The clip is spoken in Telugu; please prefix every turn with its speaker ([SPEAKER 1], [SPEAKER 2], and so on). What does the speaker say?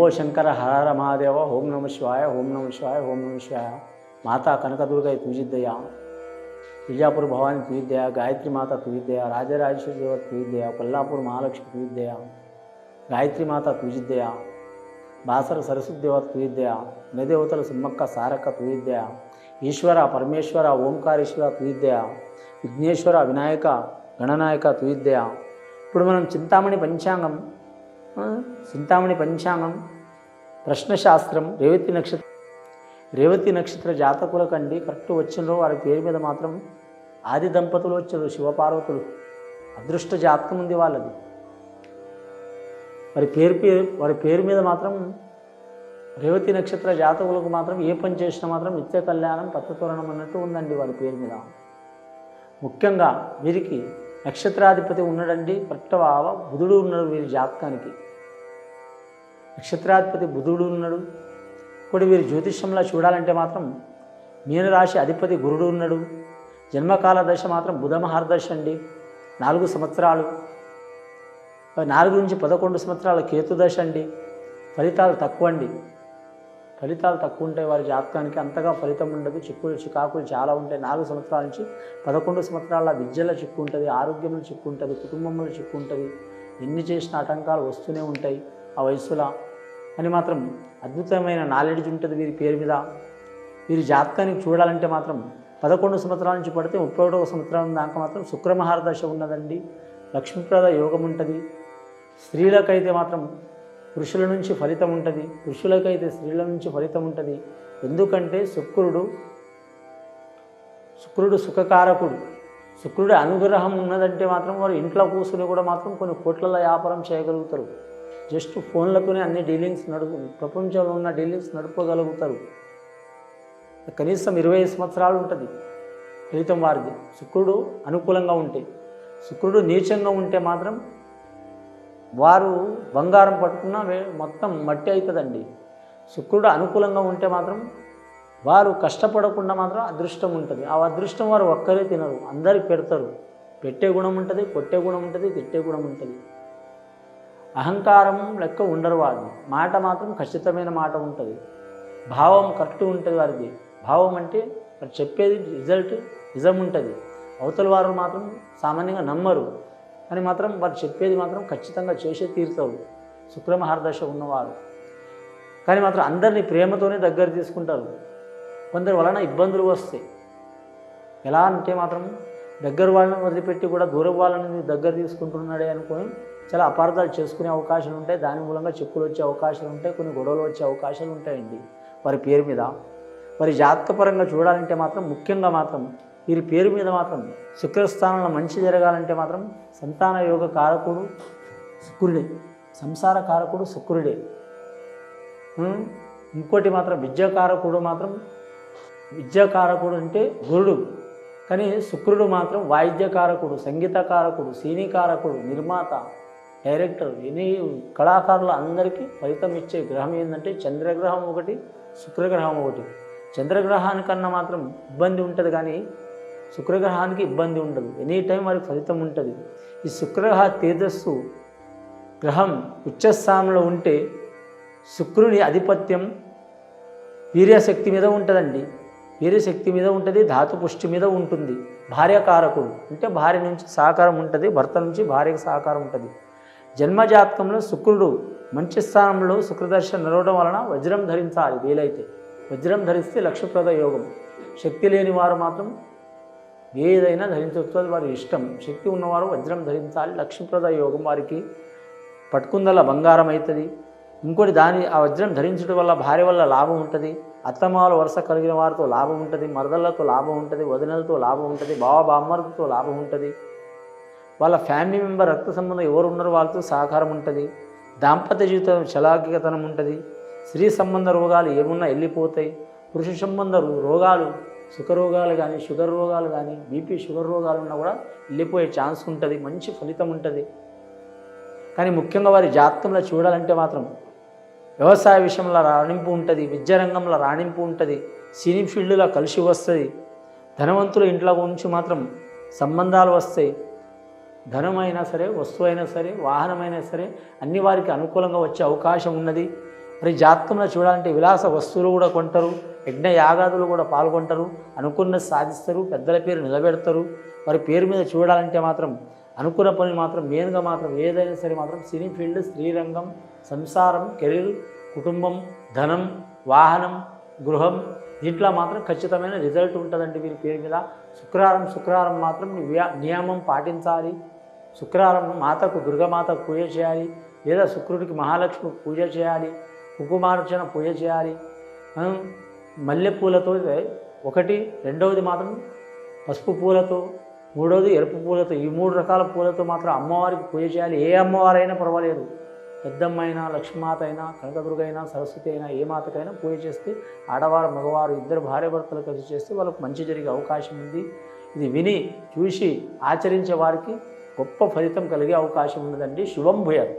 [SPEAKER 1] శంభో శంకర హర మహాదేవ ఓం నమ శివాయ ఓం నమ శివాయ ఓం నమ శివాయ మాతా కనకదుర్గ తుజిద్దయ విజయాపూర్ భవాని తుజిద్దయ గాయత్రి మాత తుజిద్దయ రాజరాజేశ్వరి దేవ తుజిద్దయ కొల్లాపూర్ మహాలక్ష్మి తుజిద్దయ గాయత్రి మాత తుజిద్దయ బాసర సరస్వతి దేవ తుజిద్దయ నదేవతల సిమ్మక్క సారక్క తుజిద్దయ ఈశ్వర పరమేశ్వర ఓంకారేశ్వర తుజిద్దయ విఘ్నేశ్వర వినాయక గణనాయక తుజిద్దయ ఇప్పుడు మనం చింతామణి పంచాంగం ఆ, చింతామణి పంచాంగం ప్రశ్నశాస్త్రం రేవతి నక్షత్ర రేవతి నక్షత్ర జాతకులకండి కరెక్ట్ వచ్చిండ్రో వారి పేరు మీద మాత్రం ఆది దంపతులు వచ్చారు శివపార్వతులు. అదృష్ట జాతకం ఉంది వాళ్ళది. వారి పేరు పేరు వారి పేరు మీద మాత్రం రేవతి నక్షత్ర జాతకులకు మాత్రం ఏ పని చేసినా మాత్రం నిత్య కళ్యాణం పచ్చతోరణం అన్నట్టు ఉందండి వారి పేరు మీద. ముఖ్యంగా వీరికి నక్షత్రాధిపతి ఉన్నాడండి కరెక్ట్ బుధుడు ఉన్నాడు వీరి జాతకానికి. నక్షత్రాధిపతి బుధుడు ఉన్నాడు. ఇప్పుడు వీరి జ్యోతిష్యంలో చూడాలంటే మాత్రం మీనరాశి అధిపతి గురుడు ఉన్నాడు. జన్మకాల దశ మాత్రం బుధమహారదశ అండి. నాలుగు సంవత్సరాలు. నాలుగు నుంచి పదకొండు సంవత్సరాల కేతు దశ అండి. ఫలితాలు తక్కువ అండి. ఫలితాలు తక్కువ ఉంటాయి వారి జాతకానికి అంతగా ఫలితం ఉండదు. చిక్కులు చికాకులు చాలా ఉంటాయి. నాలుగు సంవత్సరాల నుంచి పదకొండు సంవత్సరాల విద్యలో చిక్కు ఉంటుంది. ఆరోగ్యంలో చిక్కు ఉంటుంది. కుటుంబంలో చిక్కు ఉంటుంది. ఎన్ని చేసిన ఆటంకాలు వస్తూనే ఉంటాయి. ఆ వయసులో అని మాత్రం అద్భుతమైన నాలెడ్జ్ ఉంటుంది వీరి పేరు మీద. వీరి జాతకానికి చూడాలంటే మాత్రం పదకొండు సంవత్సరాల నుంచి పడితే ముప్పై ఒకటో సంవత్సరం దాకా మాత్రం శుక్రమహారదశ ఉన్నదండి. లక్ష్మీప్రద యోగం ఉంటుంది. స్త్రీలకైతే మాత్రం పురుషుల నుంచి ఫలితం ఉంటుంది. పురుషులకైతే స్త్రీల నుంచి ఫలితం ఉంటుంది. ఎందుకంటే శుక్రుడు శుక్రుడు సుఖకారకుడు. శుక్రుడి అనుగ్రహం ఉన్నదంటే మాత్రం వారు ఇంట్లో కూర్చుని కూడా మాత్రం కొన్ని కోట్ల వ్యాపారం చేయగలుగుతారు. జస్ట్ ఫోన్లతోనే అన్ని డీలింగ్స్ నడుపు ప్రపంచంలో ఉన్న డీలింగ్స్ నడపగలుగుతారు కనీసం ఇరవై సంవత్సరాలు ఉంటుంది ఫలితం వారిది. శుక్రుడు అనుకూలంగా ఉంటే శుక్రుడు నీచంగా ఉంటే మాత్రం వారు బంగారం పట్టుకున్న మొత్తం మట్టి అవుతుందండి శుక్రుడు అనుకూలంగా ఉంటే మాత్రం వారు కష్టపడకుండా మాత్రం అదృష్టం ఉంటుంది. ఆ అదృష్టం వారు ఒక్కరే తినరు అందరికి పెడతారు. పెట్టే గుణం ఉంటుంది కొట్టే గుణం ఉంటుంది తిట్టే గుణం ఉంటుంది. అహంకారం లెక్క ఉండరు వాళ్ళు. మాట మాత్రం ఖచ్చితమైన మాట ఉంటుంది. భావం కరెక్ట్ ఉంటుంది వారిది. భావం అంటే వారు చెప్పేది రిజల్ట్ నిజం ఉంటుంది. అవతల వారు మాత్రం సామాన్యంగా నమ్మరు. అని మాత్రం వారు చెప్పేది మాత్రం ఖచ్చితంగా చేసే తీరుతారు. శుక్రమహారదశ ఉన్నవారు. కానీ మాత్రం అందరినీ ప్రేమతోనే దగ్గర తీసుకుంటారు. కొందరి వలన ఇబ్బందులు వస్తాయి. ఎలా అంటే మాత్రం దగ్గర వాళ్ళని వదిలిపెట్టి కూడా దూరం వాళ్ళని దగ్గర తీసుకుంటున్నాడే అనుకొని చాలా అపార్థాలు చేసుకునే అవకాశాలు ఉంటాయి. దాని మూలంగా చిక్కులు వచ్చే అవకాశాలు ఉంటాయి. కొన్ని గొడవలు వచ్చే అవకాశాలు ఉంటాయండి. వారి పేరు మీద. వారి జాతకపరంగా చూడాలంటే మాత్రం ముఖ్యంగా మాత్రం వీరి పేరు మీద మాత్రం శుక్రస్థానంలో మంచి జరగాలంటే మాత్రం సంతాన యోగ కారకుడు శుక్రుడే. సంసార కారకుడు శుక్రుడే. ఇంకోటి మాత్రం విద్యాకారకుడు మాత్రం విద్యాకారకుడు అంటే గురుడు. కానీ శుక్రుడు మాత్రం వాయిద్యకారకుడు సంగీతకారకుడు సినీకారకుడు నిర్మాత డైరెక్టర్ ఎనీ కళాకారులు అందరికీ ఫలితం ఇచ్చే గ్రహం ఏంటంటే చంద్రగ్రహం ఒకటి శుక్రగ్రహం ఒకటి. చంద్రగ్రహానికన్నా మాత్రం ఇబ్బంది ఉంటుంది కానీ శుక్రగ్రహానికి ఇబ్బంది ఉండదు. ఎనీ టైం వారికి ఫలితం ఉంటుంది. ఈ శుక్రగ్రహ తేజస్సు గ్రహం ఉచ్చస్థానంలో ఉంటే శుక్రుని ఆధిపత్యం వీర్యశక్తి మీద ఉంటుందండి. వీర్యశక్తి మీద ఉంటుంది ధాతు పుష్టి మీద ఉంటుంది. భార్యకారకుడు అంటే భార్య నుంచి సహకారం ఉంటుంది భర్త నుంచి భార్యకు సహకారం ఉంటుంది. జన్మజాతకంలో శుక్రుడు మంచి స్థానంలో శుక్రదర్శనం నడవడం వలన వజ్రం ధరించాలి వీలైతే. వజ్రం ధరిస్తే లక్ష్యప్రద యోగం. శక్తి లేని వారు మాత్రం ఏదైనా ధరించవచ్చు. అది వారి ఇష్టం. శక్తి ఉన్నవారు వజ్రం ధరించాలి. లక్ష్మీప్రద యోగం వారికి పట్టుకుందల్లా బంగారం అవుతుంది. ఇంకోటి దాని ఆ వజ్రం ధరించడం వల్ల భార్య వల్ల లాభం ఉంటుంది. అత్తమాలు వరుస కలిగిన వారితో లాభం ఉంటుంది. మరదలతో లాభం ఉంటుంది. వదినలతో లాభం ఉంటుంది. బావ బామ్మర్లతో లాభం ఉంటుంది. వాళ్ళ ఫ్యామిలీ మెంబర్ రక్త సంబంధం ఎవరు ఉన్నారో వాళ్ళతో సహకారం ఉంటుంది. దాంపత్య జీవితం చలాకితనం ఉంటుంది. స్త్రీ సంబంధ రోగాలు ఏమున్నా వెళ్ళిపోతాయి పురుష సంబంధ రోగాలు సుఖ రోగాలు కానీ షుగర్ రోగాలు కానీ బీపీ షుగర్ రోగాలు ఉన్నా కూడా వెళ్ళిపోయే ఛాన్స్ ఉంటుంది. మంచి ఫలితం ఉంటుంది. కానీ ముఖ్యంగా వారి జాతకంలో చూడాలంటే మాత్రం వ్యవసాయ విషయంలో రాణింపు ఉంటుంది. విద్యా రంగంలో రాణింపు ఉంటుంది. సినీ ఫీల్డ్లో కలిసి వస్తుంది. ధనవంతుల ఇంట్లో నుంచి మాత్రం సంబంధాలు వస్తాయి. ధనమైనా సరే వస్తువు అయినా సరే వాహనమైనా సరే అన్ని వారికి అనుకూలంగా వచ్చే అవకాశం ఉన్నది. మరి జాతకంలో చూడాలంటే విలాస వస్తువులు కూడా కొంటారు యజ్ఞ యాగాదులు కూడా పాల్గొంటారు అనుకున్నది సాధిస్తారు పెద్దల పేరు నిలబెడతారు. వారి పేరు మీద చూడాలంటే మాత్రం అనుకున్న పని మాత్రం మెయిన్గా మాత్రం ఏదైనా సరే మాత్రం సినీ ఫీల్డ్ స్త్రీరంగం సంసారం కెరీర్ కుటుంబం ధనం వాహనం గృహం దీంట్లో మాత్రం ఖచ్చితమైన రిజల్ట్ ఉంటుందండి వీరి పేరు మీద. శుక్రవారం శుక్రవారం మాత్రం నియమం పాటించాలి. శుక్రవారం మాతకు దుర్గమాతకు పూజ చేయాలి. లేదా శుక్రుడికి మహాలక్ష్మి పూజ చేయాలి. కుంకుమార్చన పూజ చేయాలి. ఆ, మల్లెపూలతో ఒకటి రెండవది మాత్రం పసుపు పూలతో మూడవది ఎరుపు పూలతో ఈ మూడు రకాల పూలతో మాత్రం అమ్మవారికి పూజ చేయాలి. ఏ అమ్మవారైనా పర్వాలేదు. పెద్దమ్మ అయినా లక్ష్మీమాత అయినా కనకదుర్గ అయినా సరస్వతి అయినా ఏ మాతకైనా పూజ చేస్తే ఆడవారు మగవారు ఇద్దరు భార్యాభర్తలు కలిసి చేస్తే వాళ్ళకు మంచి జరిగే అవకాశం ఉంది. ఇది విని చూసి ఆచరించే వారికి గొప్ప ఫలితం కలిగే అవకాశం ఉన్నదండి. శుభం భూయాలు